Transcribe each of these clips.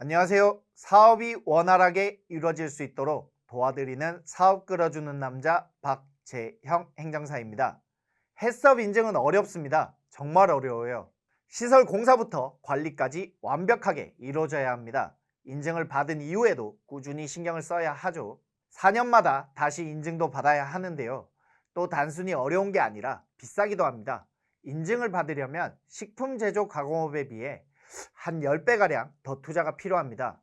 안녕하세요. 사업이 원활하게 이루어질 수 있도록 도와드리는 사업 끌어주는 남자 박재형 행정사입니다. 해썹 인증은 어렵습니다. 정말 어려워요. 시설 공사부터 관리까지 완벽하게 이루어져야 합니다. 인증을 받은 이후에도 꾸준히 신경을 써야 하죠. 4년마다 다시 인증도 받아야 하는데요. 또 단순히 어려운 게 아니라 비싸기도 합니다. 인증을 받으려면 식품 제조 가공업에 비해 한 10배가량 더 투자가 필요합니다.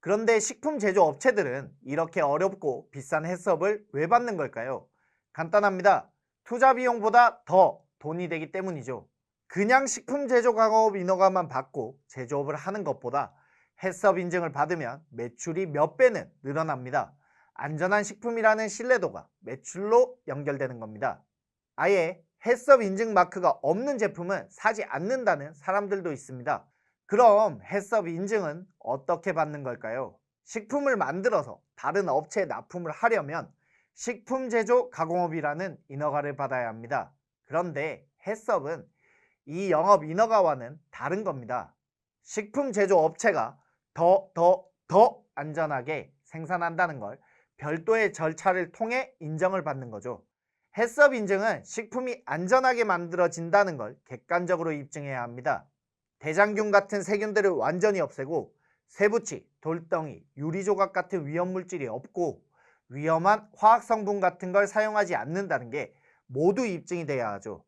그런데 식품 제조 업체들은 이렇게 어렵고 비싼 해썹을 왜 받는 걸까요? 간단합니다. 투자 비용보다 더 돈이 되기 때문이죠. 그냥 식품 제조 가공업 인허가만 받고 제조업을 하는 것보다 해썹 인증을 받으면 매출이 몇 배는 늘어납니다. 안전한 식품이라는 신뢰도가 매출로 연결되는 겁니다. 아예 해썹 인증 마크가 없는 제품은 사지 않는다는 사람들도 있습니다. 그럼 해썹 인증은 어떻게 받는 걸까요? 식품을 만들어서 다른 업체에 납품을 하려면 식품 제조 가공업이라는 인허가를 받아야 합니다. 그런데 해썹은 이 영업 인허가와는 다른 겁니다. 식품 제조 업체가 더, 더, 더 안전하게 생산한다는 걸 별도의 절차를 통해 인정을 받는 거죠. 해썹 인증은 식품이 안전하게 만들어진다는 걸 객관적으로 입증해야 합니다. 대장균 같은 세균들을 완전히 없애고 쇠붙이, 돌덩이, 유리조각 같은 위험물질이 없고 위험한 화학성분 같은 걸 사용하지 않는다는 게 모두 입증이 돼야 하죠.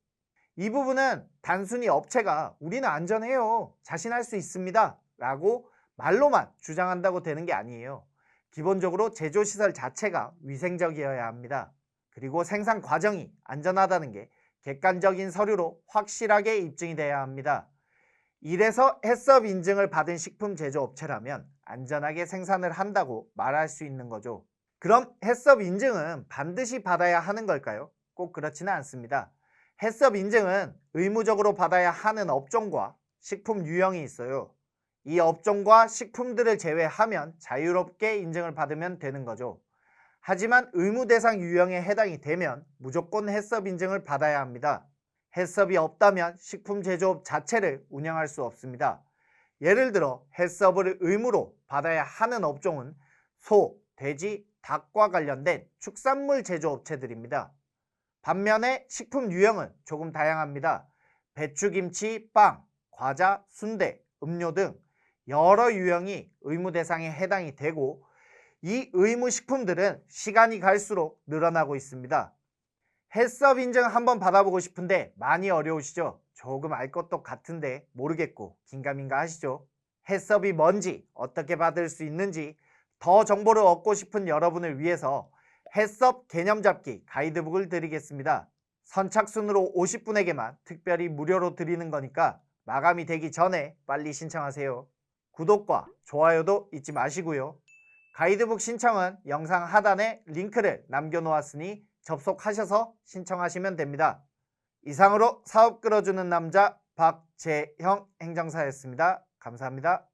이 부분은 단순히 업체가 우리는 안전해요. 자신할 수 있습니다. 라고 말로만 주장한다고 되는 게 아니에요. 기본적으로 제조시설 자체가 위생적이어야 합니다. 그리고 생산 과정이 안전하다는 게 객관적인 서류로 확실하게 입증이 돼야 합니다. 이래서 해썹 인증을 받은 식품 제조업체라면 안전하게 생산을 한다고 말할 수 있는 거죠. 그럼 해썹 인증은 반드시 받아야 하는 걸까요? 꼭 그렇지는 않습니다. 해썹 인증은 의무적으로 받아야 하는 업종과 식품 유형이 있어요. 이 업종과 식품들을 제외하면 자유롭게 인증을 받으면 되는 거죠. 하지만 의무 대상 유형에 해당이 되면 무조건 해썹 인증을 받아야 합니다. 해썹이 없다면 식품 제조업 자체를 운영할 수 없습니다. 예를 들어 해썹을 의무로 받아야 하는 업종은 소, 돼지, 닭과 관련된 축산물 제조업체들입니다. 반면에 식품 유형은 조금 다양합니다. 배추김치, 빵, 과자, 순대, 음료 등 여러 유형이 의무 대상에 해당이 되고 이 의무 식품들은 시간이 갈수록 늘어나고 있습니다. 해썹 인증 한번 받아보고 싶은데 많이 어려우시죠? 조금 알 것도 같은데 모르겠고 긴가민가 하시죠? 해썹이 뭔지 어떻게 받을 수 있는지 더 정보를 얻고 싶은 여러분을 위해서 해썹 개념 잡기 가이드북을 드리겠습니다. 선착순으로 50분에게만 특별히 무료로 드리는 거니까 마감이 되기 전에 빨리 신청하세요. 구독과 좋아요도 잊지 마시고요. 가이드북 신청은 영상 하단에 링크를 남겨놓았으니 접속하셔서 신청하시면 됩니다. 이상으로 사업 끌어주는 남자 박재형 행정사였습니다. 감사합니다.